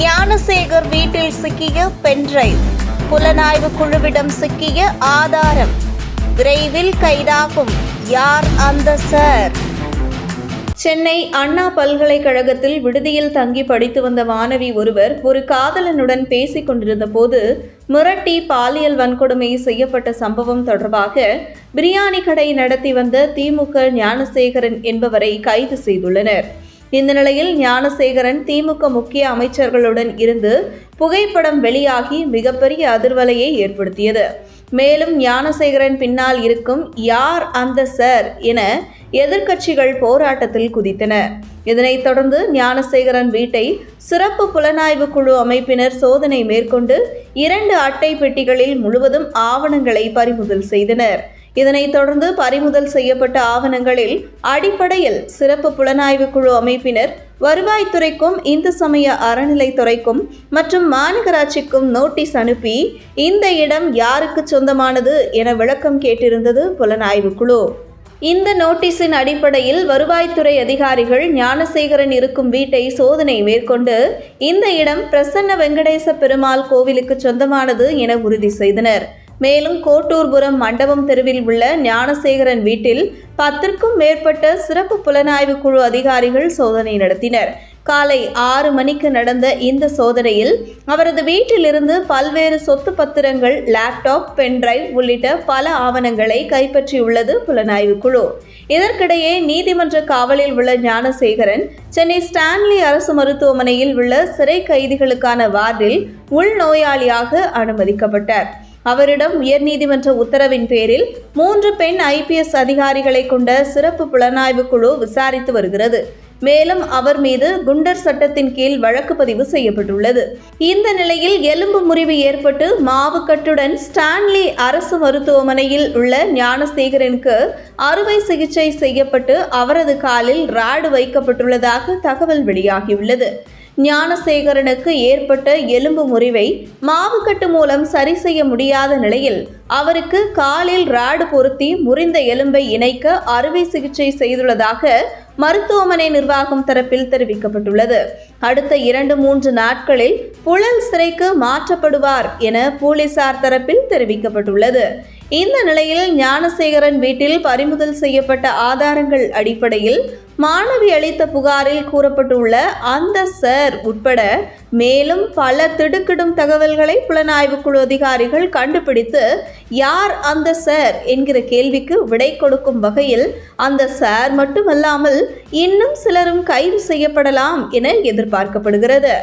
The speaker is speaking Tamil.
ஞானசேகர் வீட்டில் சிக்கிய பென்டிரைவ் புலனாய்வு குழுவிடம் சிக்கிய ஆதாரம். விரைவில் கைதாகும். யார் அந்த சார்? சென்னை அண்ணா பல்கலைக்கழகத்தில் விடுதியில் தங்கி படித்து வந்த மாணவி ஒருவர் ஒரு காதலனுடன் பேசிக் கொண்டிருந்த போது மிரட்டி பாலியல் வன்கொடுமை செய்யப்பட்ட சம்பவம் தொடர்பாக பிரியாணி கடை நடத்தி வந்த திமுக ஞானசேகரன் என்பவரை கைது செய்துள்ளனர். இந்த நிலையில் ஞானசேகரன் திமுக முக்கிய அமைச்சர்களுடன் இருந்து புகைப்படம் வெளியாகி மிகப்பெரிய அதிர்வலையை ஏற்படுத்தியது. மேலும் ஞானசேகரன் பின்னால் இருக்கும் யார் அந்த சார் என எதிர்க்கட்சிகள் போராட்டத்தில் குதித்தன. இதனைத் தொடர்ந்து ஞானசேகரன் வீட்டை சிறப்பு புலனாய்வு குழு அமைப்பினர் சோதனை மேற்கொண்டு இரண்டு அட்டை பெட்டிகளில் முழுவதும் ஆவணங்களை பறிமுதல் செய்தனர். இதனைத் தொடர்ந்து பறிமுதல் செய்யப்பட்ட ஆவணங்களில் அடிப்படையில் சிறப்பு புலனாய்வு குழு அமைப்பினர் வருவாய்த்துறைக்கும் இந்து சமய அறநிலைத்துறைக்கும் மற்றும் மாநகராட்சிக்கும் நோட்டீஸ் அனுப்பி இந்த இடம் யாருக்கு சொந்தமானது என விளக்கம் கேட்டிருந்தது புலனாய்வு குழு. இந்த நோட்டீஸின் அடிப்படையில் வருவாய்த்துறை அதிகாரிகள் ஞானசேகரன் இருக்கும் வீட்டை சோதனை மேற்கொண்டு இந்த இடம் பிரசன்ன வெங்கடேச பெருமாள் கோவிலுக்கு சொந்தமானது என உறுதி செய்தனர். மேலும் கோட்டூர்புரம் மண்டபம் தெருவில் உள்ள ஞானசேகரன் வீட்டில் பத்திற்கும் மேற்பட்ட சிறப்பு புலனாய்வு குழு அதிகாரிகள் சோதனை நடத்தினர். காலை ஆறு மணிக்கு நடந்த இந்த சோதனையில் அவரது வீட்டிலிருந்து பல்வேறு சொத்து பத்திரங்கள் லேப்டாப் பென்டிரைவ் உள்ளிட்ட பல ஆவணங்களை கைப்பற்றியுள்ளது புலனாய்வு குழு. இதற்கிடையே நீதிமன்ற காவலில் உள்ள ஞானசேகரன் சென்னை ஸ்டான்லி அரசு மருத்துவமனையில் உள்ள சிறை கைதிகளுக்கான வார்டில் உள்நோயாளியாக அனுமதிக்கப்பட்டார். அவரிடம் உயர்நீதிமன்ற உத்தரவின் பேரில் மூன்று பெண் ஐபிஎஸ் அதிகாரிகளை கொண்ட சிறப்பு புலனாய்வு குழு விசாரித்து வருகிறது. மேலும் அவர் மீது குண்டர் சட்டத்தின் கீழ் வழக்கு பதிவு செய்யப்பட்டுள்ளது. இந்த நிலையில் எலும்பு முறிவு ஏற்பட்டு மாவுக்கட்டுடன் ஸ்டான்லி அரசு மருத்துவமனையில் உள்ள ஞானசேகரனுக்கு அறுவை சிகிச்சை செய்யப்பட்டு அவரது காலில் ராடு வைக்கப்பட்டுள்ளதாக தகவல் வெளியாகியுள்ளது. ஞானசேகரனுக்கு ஏற்பட்ட எலும்பு முறிவை மாவுக்கட்டு மூலம் சரி செய்ய முடியாத நிலையில் அவருக்கு காலில் ராடு பொருத்தி முறிந்த எலும்பை இணைக்க அறுவை சிகிச்சை செய்துள்ளதாக மருத்துவமனை நிர்வாகம் தரப்பில் தெரிவிக்கப்பட்டுள்ளது. அடுத்த இரண்டு மூன்று நாட்களில் புழல் சிறைக்கு மாற்றப்படுவார் என போலீசார் தரப்பில் தெரிவிக்கப்பட்டுள்ளது. இந்த நிலையில் ஞானசேகரன் வீட்டில் பறிமுதல் செய்யப்பட்ட ஆதாரங்கள் அடிப்படையில் மாணவி அளித்த புகாரில் கூறப்பட்டுள்ள அந்த சார் உட்பட மேலும் பல திடுக்கிடும் தகவல்களை புலனாய்வு குழு அதிகாரிகள் கண்டுபிடித்து யார் அந்த சார்? என்கிற கேள்விக்கு விடை கொடுக்கும் வகையில் அந்த சார் மட்டுமல்லாமல் இன்னும் சிலரும் கைது செய்யப்படலாம் என எதிர்பார்க்கப்படுகிறது.